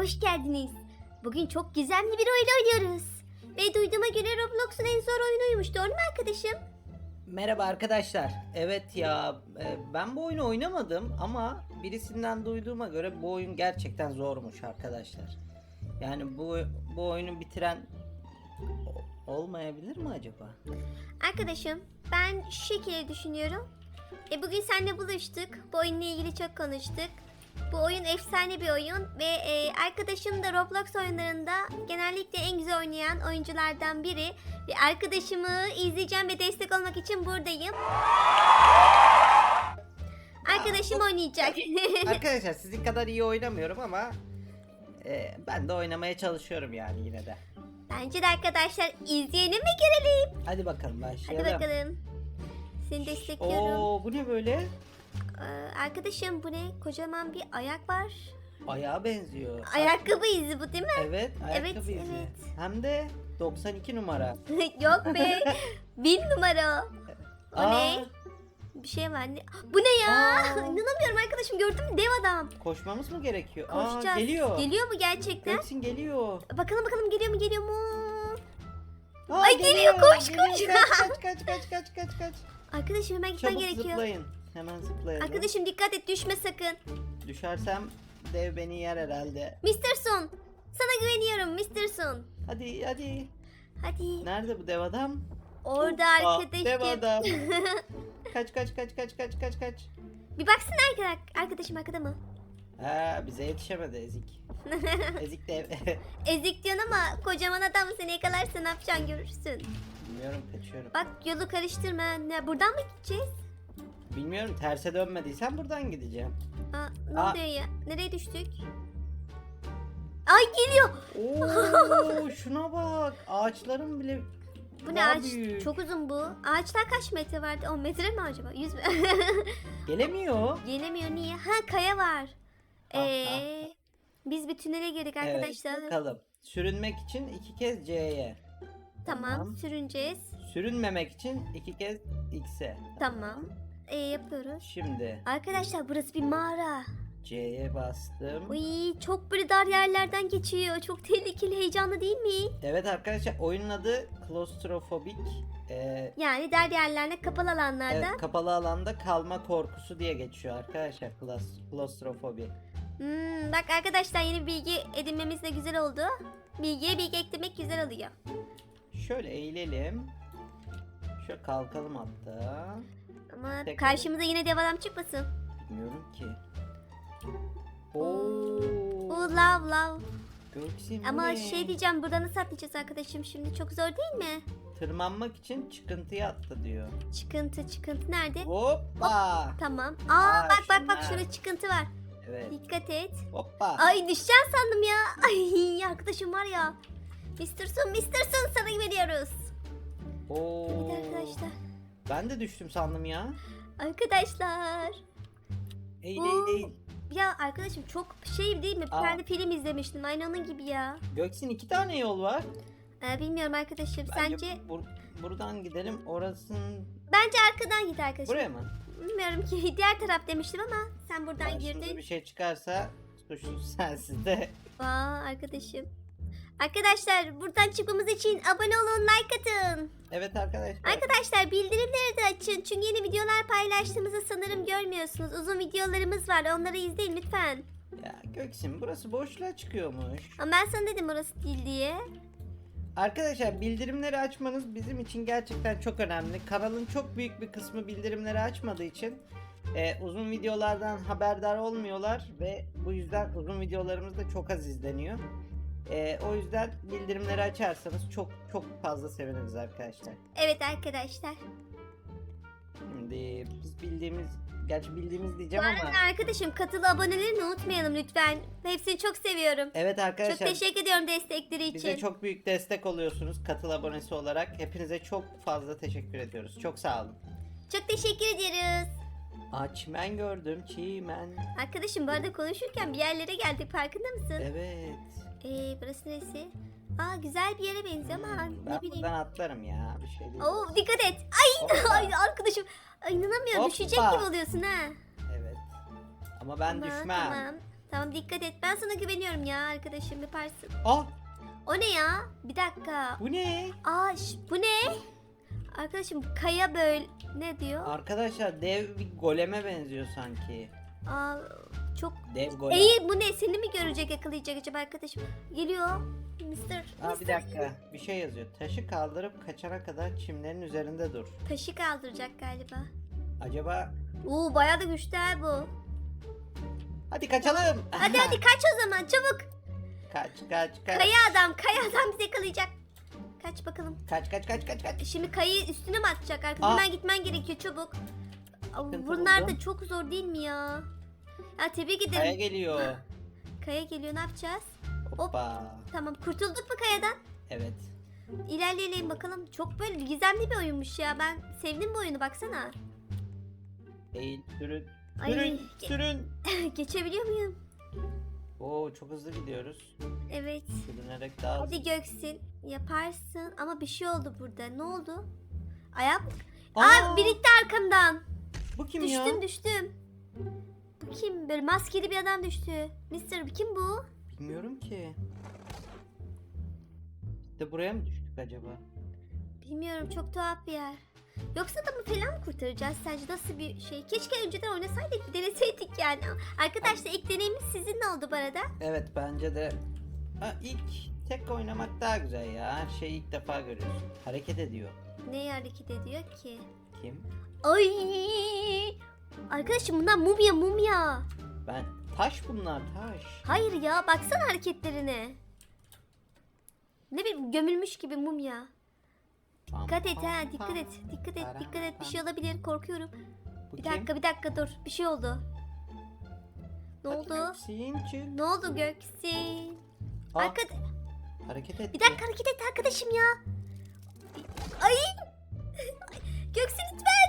hoş geldiniz. Bugün çok gizemli bir oyun oynuyoruz. Ve duyduğuma göre Roblox'un en zor oyunuymuş. Doğru mu arkadaşım? Merhaba arkadaşlar. Evet ya e, ben bu oyunu oynamadım ama birisinden duyduğuma göre bu oyun gerçekten zormuş arkadaşlar. Yani bu bu oyunu bitiren olmayabilir mi acaba? Arkadaşım ben şu şekilde düşünüyorum. E, bugün seninle buluştuk. Bu oyunla ilgili çok konuştuk. Bu oyun efsane bir oyun ve e, arkadaşım da Roblox oyunlarında genellikle en güzel oynayan oyunculardan biri. Ve arkadaşımı izleyeceğim ve destek olmak için buradayım. Arkadaşım oynayacak. Arkadaşlar sizin kadar iyi oynamıyorum ama e, ben de oynamaya çalışıyorum yani yine de. Bence de arkadaşlar izleyelim ve görelim. Hadi bakalım Hadi başlayalım. bakalım. Seni destekliyorum. Oo bu ne böyle? Ee, arkadaşım bu ne? Kocaman bir ayak var. Ayağa benziyor. Ayakkabı izi bu değil mi? Evet, ayakkabı izi. evet. Hem de 92 numara. Yok be. Bin numara. O Aa, ne? Bir şey var. Ne? Bu ne ya? Aa. İnanamıyorum arkadaşım gördün mü dev adam. Koşmamız mı gerekiyor? Koşacağız. Aa, geliyor. Geliyor mu gerçekten? Göksin geliyor. Bakalım bakalım geliyor mu geliyor mu? Aa, Ay, geliyor, koş, koş. Kaç kaç kaç kaç kaç kaç. Arkadaşım hemen gitmen Çabuk gerekiyor. zıplayın. Hemen zıplayalım. Arkadaşım dikkat et düşme sakın. Düşersem dev beni yer herhalde. Mr. Sun. Sana güveniyorum Mr. Sun. Hadi hadi. Hadi. Nerede bu dev adam? Orada Aa, arkadaşım. Dev adam. kaç kaç kaç kaç kaç kaç kaç. bir baksana arkadaş, arkadaşım arkada mı? Ha bize yetişemedi ezik. ezik dev. Ezik diyorsun ama kocaman adam seni yakalarsa ne yapacaksın görürsün. Bilmiyorum kaçıyorum. Bak yolu karıştırma. Ne, buradan mı gideceğiz? Bilmiyorum terse dönmediysen buradan gideceğim. Aa, ne Aa. oluyor ya? Nereye düştük? Ay geliyor. Oo şuna bak. Ağaçların bile Bu ne daha ağaç? büyük. Çok uzun bu. Ağaçlar kaç metre vardı? 10 metre mi acaba? 100 mü? gelemiyor. Gelemiyor niye? Ha kaya var. Ah, Ee, biz bir tünele girdik arkadaşlar. Evet, bakalım. Sürünmek için iki kez C'ye. tamam, tamam. sürüneceğiz. Sürünmemek için iki kez X'e. Tamam. Ee, yapıyoruz. Şimdi Arkadaşlar burası bir mağara. C'ye bastım. Uy çok böyle dar yerlerden geçiyor. Çok tehlikeli, heyecanlı değil mi? Evet arkadaşlar oyunun adı Claustrophobic. Ee, Yani dar yerlerine kapalı alanlarda. evet, kapalı alanda kalma korkusu diye geçiyor arkadaşlar. Klaus- Klaustrofobi. Hmm, bak arkadaşlar yeni bilgi edinmemiz de güzel oldu. Bilgiye bilgi eklemek güzel oluyor. Şöyle eğilelim. Şöyle kalkalım hatta. Ama Tekrar. karşımıza yine dev adam çıkmasın. Bilmiyorum ki. Oo, Oo. lav lav. Göksin Ama ne? şey diyeceğim burada nasıl atlayacağız arkadaşım şimdi çok zor değil mi? Tırmanmak için çıkıntıya atla diyor. Çıkıntı çıkıntı nerede? Hoppa. Tamam. Aa, Aa, bak bak bak şurada çıkıntı var. Evet. Dikkat et. Hoppa. Ay düşeceğim sandım ya. Ay arkadaşım var ya. Mr. Sun, Mr. Sun sana güveniyoruz. Oo. Evet arkadaşlar. Ben de düştüm sandım ya. Arkadaşlar. Eğil Oo. eğil eğil. Ya arkadaşım çok şey değil mi? Bir Aa. tane film izlemiştim. Aynı onun gibi ya. Göksin iki tane yol var. Ee, bilmiyorum arkadaşım. Sence bur- buradan gidelim. Orasının bence arkadan git arkadaşım. buraya mı? Bilmiyorum ki diğer taraf demiştim ama sen buradan Karşımıza girdin. bir şey çıkarsa suçlu sensin de. Aa arkadaşım. Arkadaşlar buradan çıkmamız için abone olun, like atın. Evet arkadaşlar. Arkadaşlar bildirimleri de açın. Çünkü yeni videolar paylaştığımızı sanırım görmüyorsunuz. Uzun videolarımız var. Onları izleyin lütfen. Ya Göksin burası boşluğa çıkıyormuş. Ama ben sana dedim orası değil diye. Arkadaşlar bildirimleri açmanız bizim için gerçekten çok önemli. Kanalın çok büyük bir kısmı bildirimleri açmadığı için e, uzun videolardan haberdar olmuyorlar ve bu yüzden uzun videolarımız da çok az izleniyor. E, o yüzden bildirimleri açarsanız çok çok fazla seviniriz arkadaşlar. Evet arkadaşlar. Şimdi biz bildiğimiz, gerçi bildiğimiz diyeceğim ama arkadaşım katılı abonelerini unutmayalım lütfen. Hepsini çok seviyorum. evet Çok arkadaşlar teşekkür ediyorum destekleri için. bize çok büyük destek oluyorsunuz katıl abonesi olarak. Hepinize çok fazla teşekkür ediyoruz. Çok sağ olun. Çok teşekkür ediyoruz. Açmen gördüm çimen. Arkadaşım bu arada konuşurken bir yerlere geldik farkında mısın? Evet. Ee, burası neresi? Aa güzel bir yere benziyor ama Hmm, ne ben bileyim. buradan atlarım ya bir şey değil. Oo dikkat et. Ay, Hoppa. ay arkadaşım. Ay inanamıyorum Hoppa. düşecek gibi oluyorsun ha. Evet. Ama ben Tamam, düşmem. Tamam. Tamam dikkat et. Ben sana güveniyorum ya arkadaşım yaparsın. Ah O ne ya? Bir dakika. bu ne? Aa bu ne? Arkadaşım kaya böyle ne diyor? Arkadaşlar dev bir goleme benziyor sanki. Aa çok Dev golem. İyi bu ne? Seni mi görecek yakalayacak acaba arkadaşım? Geliyor. Mister. Aa, bir Mister. dakika bir şey yazıyor. Taşı kaldırıp kaçana kadar çimlerin üzerinde dur. Taşı kaldıracak galiba. Acaba Oo bayağı da güçlü ha bu. hadi kaçalım. Hadi hadi kaç o zaman çabuk. Kaç kaç kaç. Kaya adam kaya adam bizi yakalayacak. Kaç bakalım. Kaç kaç kaç kaç kaç. Şimdi kayayı üstüne mi atacak arkadaşım? Aa. Hemen gitmen gerekiyor çabuk. Aa, Sıkıntı Bunlar da çok zor değil mi ya? Ya tebrik ederim. Kaya Kaya, geliyor. geliyor ne yapacağız? Hoppa. Tamam kurtulduk mu kayadan? Evet. İlerleyelim bakalım. Çok böyle gizemli bir oyunmuş ya. Ben sevdim bu oyunu baksana. Eğil sürün. Ay, Sürün ge- sürün. geçebiliyor muyum? Oo çok hızlı gidiyoruz. Evet. Sürünerek daha hızlı. Hadi Göksin yaparsın ama bir şey oldu burada. Ne oldu? Ayağım. Aa, Aa, birlikte arkamdan. Bu kim düştüm ya? düştüm. Bu kim? Böyle maskeli bir adam düştü. Mister kim bu? Bilmiyorum ki. De buraya mı düştük acaba? Bilmiyorum çok tuhaf bir yer. Yoksa da mı falan mı kurtaracağız sence nasıl bir şey? Keşke önceden oynasaydık bir deneseydik yani. Arkadaşlar ilk deneyimimiz sizinle oldu bu arada. Evet bence de. Ha, ilk tek oynamak daha güzel ya. Her şeyi ilk defa görüyorsun. Hareket ediyor. Neye hareket ediyor ki? Kim? Ay! Arkadaşım bunlar mumya mumya. Ben. Taş bunlar taş. Hayır ya baksana hareketlerine. Ne bileyim gömülmüş gibi mumya. Pam, Dikkat et pam, ha dikkat pam. et dikkat et Param, dikkat et bir pam. şey olabilir korkuyorum. Bu Bir kim? dakika bir dakika dur bir şey oldu. Ne Hadi oldu? Göksin, çık. Ne oldu Göksin? Aa, Arka... hareket etti. Bir dakika hareket et arkadaşım ya. Ay! Göksin lütfen.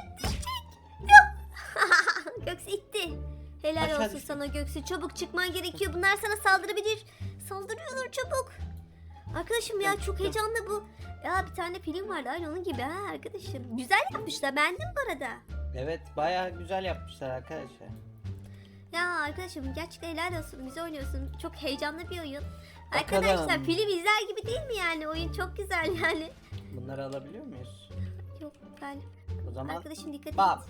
Göksin itti. Helal Aşağı olsun düştü. sana Göksin. Çabuk çıkman gerekiyor. Bunlar sana saldırabilir. Saldırıyorlar çabuk. Arkadaşım ya çok heyecanlı bu. Ya bir tane film vardı aynı onun gibi ha arkadaşım. Güzel yapmışlar beğendim bu arada. Evet bayağı güzel yapmışlar arkadaşlar. Ya arkadaşım gerçekten helal olsun. Güzel oynuyorsun. Çok heyecanlı bir oyun. Bakalım. Arkadaşlar film izler gibi değil mi yani? Oyun çok güzel yani. Bunları alabiliyor muyuz? Yok galiba. O zaman Arkadaşım dikkat bam. et.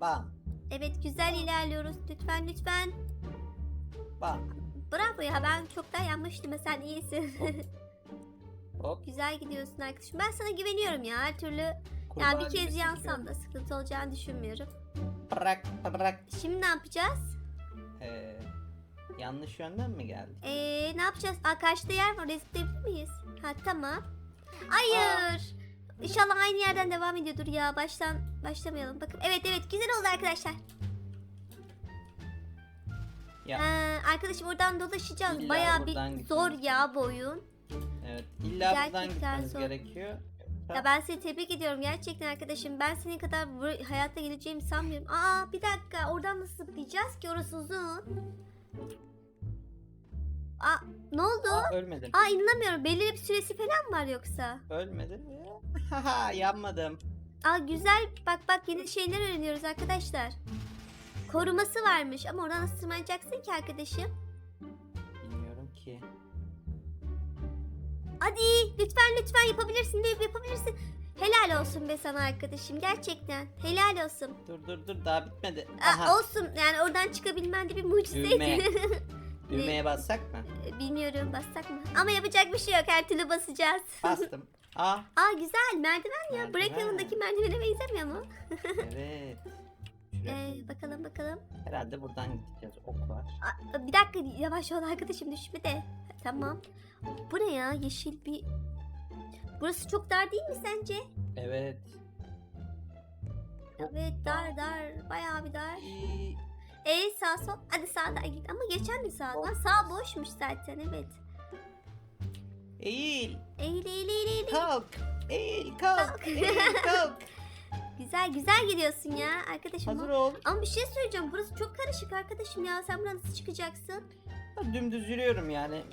Bam. Evet güzel ilerliyoruz. Lütfen lütfen. Bam. Bravo ya ben çoktan yanmıştım. Sen iyisin. Hop. güzel gidiyorsun arkadaşım. Ben sana güveniyorum ya her türlü. Yani bir kez yansam da sıkıntı olacağını düşünmüyorum. Bırak bırak. Şimdi ne yapacağız? Ee, yanlış yönden mi geldik? Ee, ne yapacağız? Aa karşıda yer var. Zıplayabilir miyiz? Ha tamam. Hayır. İnşallah aynı yerden devam ediyordur ya. Baştan başlamayalım. Bakın. Evet evet güzel oldu arkadaşlar. Ya. Ha, arkadaşım oradan dolaşacağız. İlla Bayağı buradan bir zor ya bu oyun. Evet. İlla buradan Gerçekten gitmemiz zor. gerekiyor. Ya ben seni tebrik ediyorum gerçekten arkadaşım. Ben senin kadar bu hayatta geleceğimi sanmıyorum. Aa bir dakika oradan nasıl zıplayacağız ki orası uzun. Aa ne oldu? Aa, ölmedim. Aa inanamıyorum. Belirli bir süresi falan var yoksa. Ölmedim ya. Haha yanmadım. Aa güzel. Bak bak yeni şeyler öğreniyoruz arkadaşlar. Koruması varmış ama oradan nasıl tırmanacaksın ki arkadaşım? Bilmiyorum ki. Hadi lütfen lütfen yapabilirsin deyip yapabilirsin. Helal olsun be sana arkadaşım gerçekten. Helal olsun. Dur dur dur daha bitmedi. Aa, Aha. olsun yani oradan çıkabilmen de bir mucizeydi. Düğme. Düğmeye bassak mı? Bilmiyorum bassak mı? Ama yapacak bir şey yok her türlü basacağız. Bastım. Aa Aa güzel merdiven ya. Merdiven. yanındaki merdivene benzemiyor mu? evet. Ee, bakalım bakalım. Herhalde buradan gideceğiz. Ok var. Aa, bir dakika yavaş ol arkadaşım düşme de. Tamam. Bu ne ya yeşil bir... Burası çok dar değil mi sence? Evet. Evet dar dar. Bayağı bir dar. İyi. E sağ sol. Hadi sağdan git. Ama geçen mi sağdan? Sağ boşmuş zaten evet. Eğil. Eğil eğil eğil eğil. Kalk. Eğil kalk. Eğil kalk. Güzel güzel gidiyorsun ya arkadaşım. Hazır ol. Ama bir şey söyleyeceğim. Burası çok karışık arkadaşım ya. Sen buradan nasıl çıkacaksın? Dümdüz yürüyorum yani.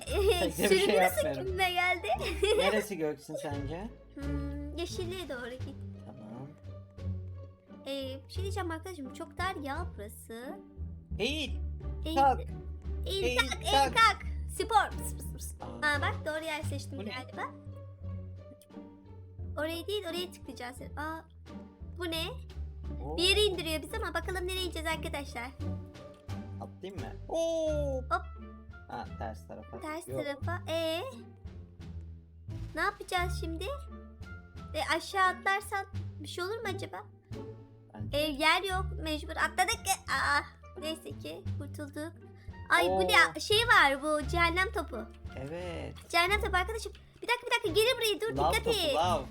De bir şey nasıl yapmıyorum. geldi? Neresi göksün sence? Hmm, yeşilliğe doğru git. Tamam. Ee, bir şey diyeceğim arkadaşım. Çok dar ya burası. Eğil. Eğil. Kalk. İyi İyi kalk, iyi kalk. Spor. Pıs, pıs, pıs. Aa, bak doğru yer seçtim Bu ne? galiba. Orayı değil oraya tıklayacağız. Aa, bu ne? oo, Bir yere indiriyor bizi ama bakalım nereye ineceğiz arkadaşlar. Atlayayım mı? Oo. Hop. Ha ters tarafa. Ters Yok. tarafa. Ee, ne yapacağız şimdi? E, aşağı atlarsan bir şey olur mu acaba? Bence- Ev yer yok mecbur atladık. Aa, neyse ki kurtulduk. Ay bu Oo. ne şey var bu cehennem topu. Evet. Cehennem topu arkadaşım. Bir dakika bir dakika gel buraya dur Lav dikkat topu et. lav.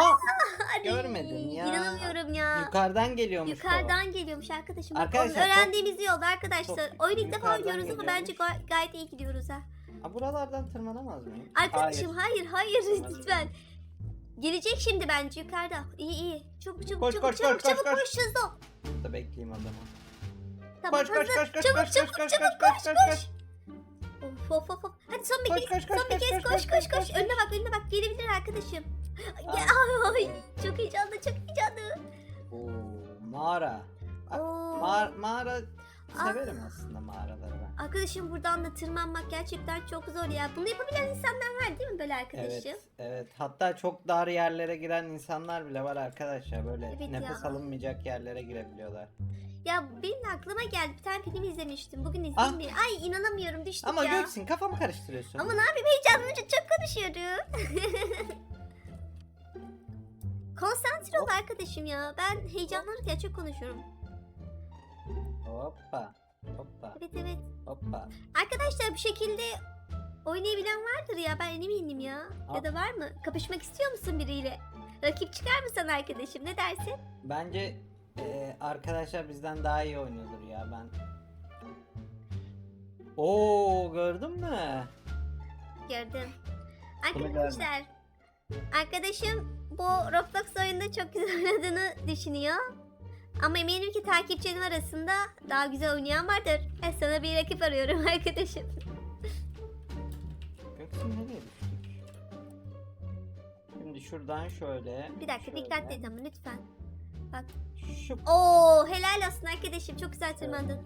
Aa! Ay, Görmedim ya. İnanamıyorum ya. Yukarıdan geliyormuş. Yukarıdan geliyormuş arkadaşım. Arkadaşlar, onu öğrendiğimiz yolda arkadaşlar. Top Oyunu ilk defa yukarıdan oynuyoruz ama bence gay- gayet iyi gidiyoruz ha. Ha, buralardan tırmanamaz mıyım? Arkadaşım hayır hayır, Tırmanamaz. lütfen. Gelecek şimdi bence yukarıda. İyi iyi. Çabuk çabuk Koş, çabuk koş, çabuk koş, çabuk koş, koş hızlı ol. Burada bekleyeyim o zaman. Tamam Koş koş hızlı. koş koş çabuk koş çabuk koş çabuk koş koş koş koş. Of of of of. Hadi son bir Koş, kez. koş, koş, son bir koş, kez koş, koş koş, koş koş, koş. Önüne bak önüne bak. Gelebilir arkadaşım. Ya, ay, çok heyecanlı çok heyecanlı. Oo, mağara. Bak, Oo. Mağara, mağara severim aslında mağaraları ben. Arkadaşım buradan da tırmanmak gerçekten çok zor ya. Bunu yapabilen insanlar var değil mi böyle arkadaşım? Evet, evet. Hatta çok dar yerlere giren insanlar bile var arkadaşlar. Böyle Evet nefes ya. alınmayacak yerlere girebiliyorlar. Ya benim de aklıma geldi. Bir tane film izlemiştim. Bugün Ah. izleyeyim diye. Ay inanamıyorum düştük Ama ya. Göksin kafamı karıştırıyorsun. Ama ne yapayım heyecanlanınca çok konuşuyorum. Konsantre ol arkadaşım ya. Ben heyecanlanırken çok konuşuyorum. Hoppa. Hoppa. Evet evet. Hoppa. Arkadaşlar bu şekilde oynayabilen vardır ya. Ben eminim ya. Ah. Ya da var mı? Kapışmak istiyor musun biriyle? Rakip çıkar mı sana arkadaşım? Ne dersin? Bence e, arkadaşlar bizden daha iyi oynuyordur ya ben. Oo gördün mü? Gördüm. Arkadaşlar. Arkadaşım bu Roblox oyununda çok güzel oynadığını düşünüyor. Ama eminim ki takipçilerim arasında daha güzel oynayan vardır. Ben sana bir rakip arıyorum arkadaşım. Göksin nereye düştük? Şimdi şuradan şöyle. Bir dakika şöyle, dikkatli et ama lütfen. Şu Oo helal olsun arkadaşım çok güzel tırmandın.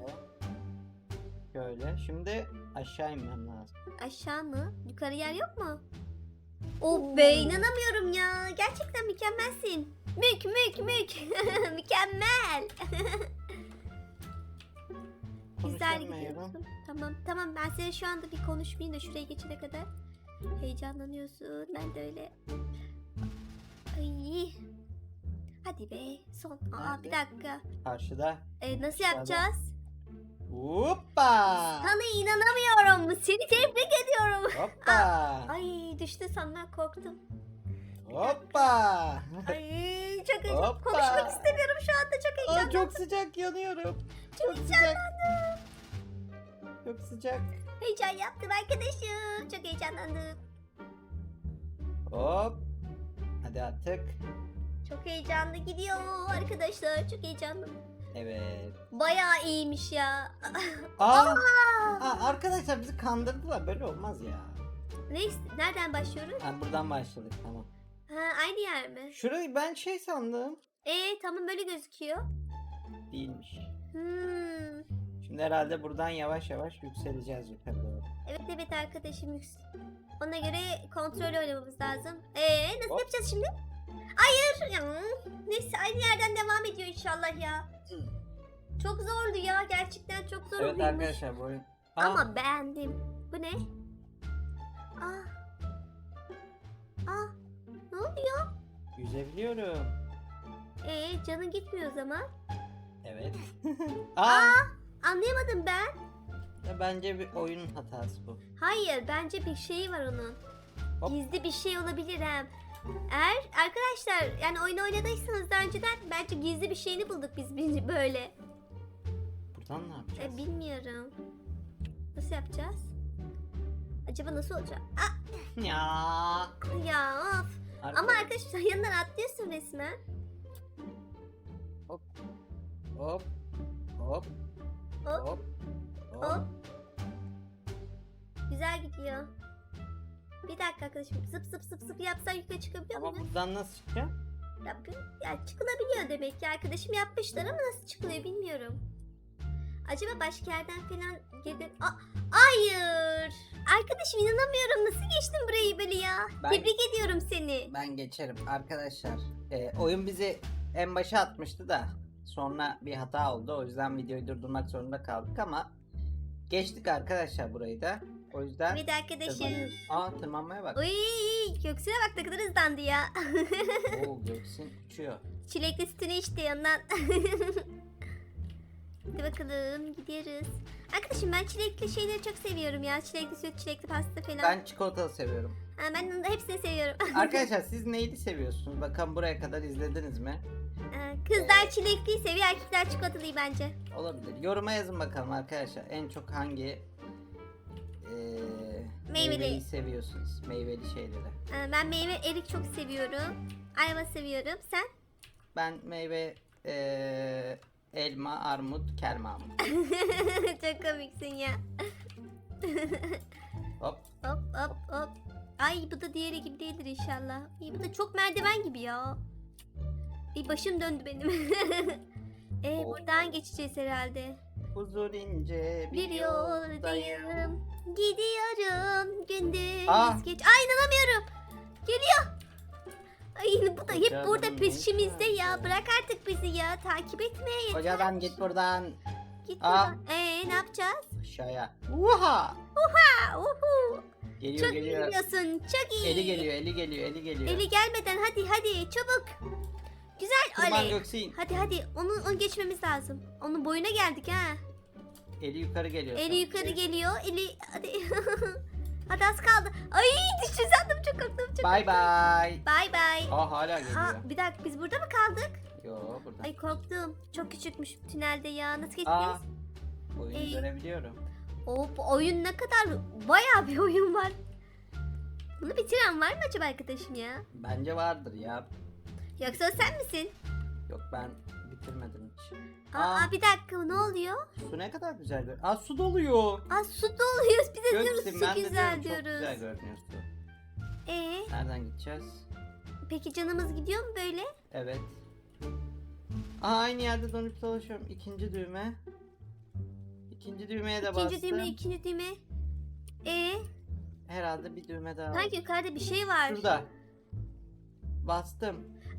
Şöyle. Şimdi aşağı inmem lazım. Aşağı mı? Yukarı yer yok mu? Oh be inanamıyorum ya. Gerçekten mükemmelsin. Mük mük mük. Mükemmel. Güzel gidiyorsun. Tamam tamam ben senin şu anda bir konuşmayayım da şuraya geçene kadar. Heyecanlanıyorsun. Ben de öyle. Ay. Hadi be. Son. Aa bir Nerede? dakika. Karşıda. Ee, nasıl Aşağıda. yapacağız? Hoppa. Sana inanamıyorum. Seni tebrik ediyorum. Hoppa. Ay düştü sanma korktum. Hoppa. Ay çok heyecan. Hoppa. Konuşmak istemiyorum şu anda çok Aa, heyecanlı. çok sıcak yanıyorum. Çok sıcak. Çok sıcak. Heyecan yaptım arkadaşım. Çok heyecanlandım. Hop. Hadi artık. Çok heyecanlı gidiyor arkadaşlar. Çok heyecanlı. Evet. Bayağı iyiymiş ya. Aa, Aa! aa, arkadaşlar bizi kandırdılar. Böyle olmaz ya. Neyse nereden başlıyoruz? Ha, buradan başladık tamam. Ha aynı yer mi? Şurayı ben şey sandım. Ee tamam böyle gözüküyor. Değilmiş. Hmm. Şimdi herhalde buradan yavaş yavaş yükseleceğiz yukarı doğru. Evet evet arkadaşım yüksek. Ona göre kontrol oynamamız lazım. Ee nasıl Hop. yapacağız şimdi? Hayır. Ya, neyse aynı yerden devam ediyor inşallah ya. Çok zordu ya gerçekten çok zor Evet oyunmuş. arkadaşlar bu oyun. Aa, Ama beğendim. Bu ne? Yüzebiliyorum. Ee canın gitmiyor o zaman. Evet. Aa, Anlayamadım ben. ya bence bir oyunun hatası bu. Hayır bence bir şey var onun. Hop. Gizli bir şey olabilir hem. Eğer arkadaşlar yani oyun oynadıysanız daha önceden bence gizli bir şeyini bulduk biz bir- böyle. Buradan ne yapacağız? E, bilmiyorum. Nasıl yapacağız? Acaba nasıl olacak? Aa, ya. ya of. Ama Arkadaş- arkadaşlar yanından atlıyorsun resmen. Hop. Hop. Hop. Hop. Hop. Hop. Güzel gidiyor. Bir dakika arkadaşım. Zıp zıp zıp zıp yapsan yukarı çıkabiliyor Ama muyum? buradan nasıl çıkacağım? Yapıyor. Ya çıkılabiliyor demek ki arkadaşım yapmışlar ama nasıl çıkılıyor bilmiyorum. Acaba başka yerden falan girdim. Aa, hayır. Arkadaşım inanamıyorum. Nasıl geçtin burayı böyle ya? Ben- Tebrik ediyorum seni. Ben geçerim arkadaşlar. Ee, oyun bizi en başa atmıştı da sonra bir hata oldu. O yüzden videoyu durdurmak zorunda kaldık ama geçtik arkadaşlar burayı da. O yüzden Evet arkadaşım. tırmanıyoruz. Aa tırmanmaya bak. Uy, Göksu'na bak ne kadar hızlandı ya. Oo Göksin uçuyor. Çilekli sütünü içti yandan. Hadi bakalım gidiyoruz. Arkadaşım ben çilekli şeyleri çok seviyorum ya. Çilekli süt, çilekli pasta falan. Ben çikolatalı seviyorum. Ha, ben da hepsini seviyorum. Arkadaşlar siz neydi seviyorsunuz? Bakalım buraya kadar izlediniz mi? Ee, Kızlar çilekliyi seviyor, erkekler çikolatalıyı bence. Olabilir. Yoruma yazın bakalım arkadaşlar. En çok hangi eee Meyveli. meyveyi seviyorsunuz? Meyveli şeyleri. Ee, ben meyve erik çok seviyorum. Ayva seviyorum. Sen? Ben meyve eee, elma, armut, kelme armut. çok komiksin ya. Hop. Hop hop hop. Ay bu da diğeri gibi değildir inşallah. İyi bu da çok merdiven gibi ya. Bir başım döndü benim. e buradan geçeceğiz herhalde. Uzun ince Bir yoldayım. Gidiyorum gündüz Aa. geç. Ay inanamıyorum. Geliyor. Ay bu da hep Kocaman burada peşimizde ya. Bırak artık bizi ya. Takip etmeye yeter. Kocadan git buradan Git Aa. buradan. Ee ne yapacağız? aşağıya. Uha! Ha, uhu. Geliyor Çok iyi geliyor. biliyorsun. Çok iyi. Eli geliyor, eli geliyor, eli geliyor. Eli gelmeden hadi hadi çabuk. Güzel Tırman oley. Göksin. Hadi hadi onu, onu geçmemiz lazım. Onun boyuna geldik ha. Eli yukarı geliyor. Eli yukarı geliyor. Eli hadi. hadi az kaldı. Ay düştü sandım çok korktum çok. Bay bay. Bay bay. Aa hala geliyor. Ha bir dakika biz burada mı kaldık? Yo burada. Ay korktum. Çok küçükmüş tünelde ya. Nasıl Aa. geçeceğiz? Oyunu Ey. görebiliyorum. Bu oyun ne kadar bayağı bir oyun var. Bunu bitiren var mı acaba arkadaşım ya? Bence vardır ya. Yoksa sen misin? Yok ben bitirmedim hiç. Aa, Aa. bir dakika ne oluyor? Su ne kadar güzel gör. Aa su doluyor. Aa su doluyoruz. Bir de diyoruz Göksin su ben de güzel diyorum çok diyoruz. güzel görünüyor su. Ee, Nereden gideceğiz? peki canımız gidiyor mu böyle? Evet. Aa aynı yerde donup dolaşıyorum. İkinci düğme. İkinci düğmeye de bastım. İkinci düğme, ikinci düğme. Ee, Herhalde bir düğme daha var. sanki yukarıda bir şey var. Şurada. Bastım.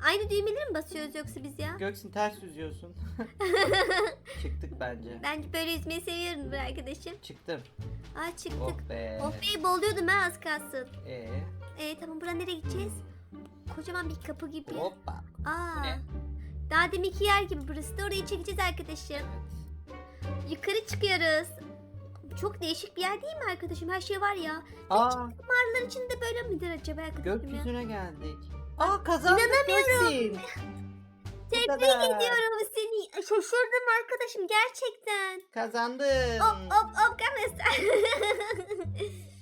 Aynı düğmeleri mi basıyoruz yoksa biz ya? Göksin ters yüzüyorsun. Çıktık bence. Ben böyle yüzmeyi seviyorum bu arkadaşım. Çıktım. Aa çıktık. Oh be. Of be boğuluyordum ha az kalsın. Ee, Ee, tamam buradan nereye gideceğiz? Kocaman bir kapı gibi. hoppa. Aa. Ne? Daha deminki yer gibi burası da orayı çekeceğiz arkadaşım. Evet. Yukarı çıkıyoruz. Çok değişik bir yer değil mi arkadaşım? Her şey var ya. Aa Mağaralar içinde böyle midir acaba arkadaşım ya? gökyüzüne geldik. Aa kazandık Göksin. Tebrik kadar. ediyorum seni. Şaşırdım arkadaşım gerçekten. Kazandın. Hop hop hop kamera.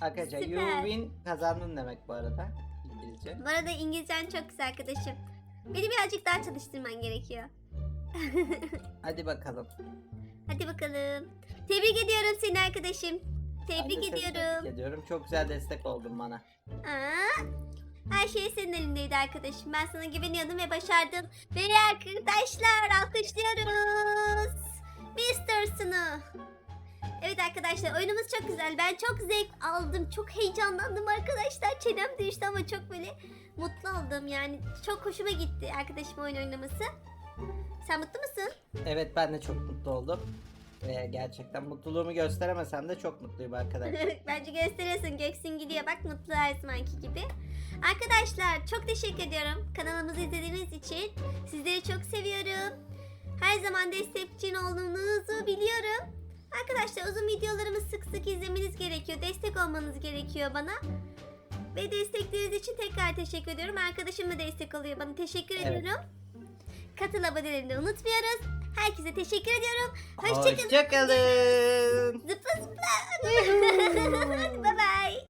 Arkadaşlar Süper. you win kazandın demek bu arada. İngilizce. Bu arada İngilizcen çok güzel arkadaşım. Beni birazcık daha çalıştırman gerekiyor. Hadi bakalım. Hadi bakalım. Tebrik ediyorum seni arkadaşım. Ben de Tebrik seni ediyorum. Tebrik ediyorum. Çok güzel destek oldun bana. Aa, her şey senin elindeydi arkadaşım. Ben sana güveniyordum ve başardım. Ve arkadaşlar alkışlıyoruz. Sunu. Evet arkadaşlar oyunumuz çok güzel. Ben çok zevk aldım. Çok heyecanlandım arkadaşlar. Çenem düştü ama çok böyle mutlu oldum. Yani çok hoşuma gitti arkadaşım oyun oynaması. Sen mutlu musun? Evet ben de çok mutlu oldum. Ve gerçekten mutluluğumu gösteremesem de çok mutluyum arkadaşlar. Bence gösteriyorsun. Göksin gidiyor. Bak mutlu her zamanki gibi. Arkadaşlar çok teşekkür ediyorum. Kanalımızı izlediğiniz için. Sizleri çok seviyorum. Her zaman destekçin olduğunuzu biliyorum. Arkadaşlar uzun videolarımı sık sık izlemeniz gerekiyor. Destek olmanız gerekiyor bana. Ve destekleriniz için tekrar teşekkür ediyorum. Arkadaşım da destek oluyor bana. Teşekkür Evet. ediyorum. Katıl abonelerini de unutmuyoruz. Herkese teşekkür ediyorum. Hoşçakalın. Hoşçakalın. Zıpla zıpla. Bye bye.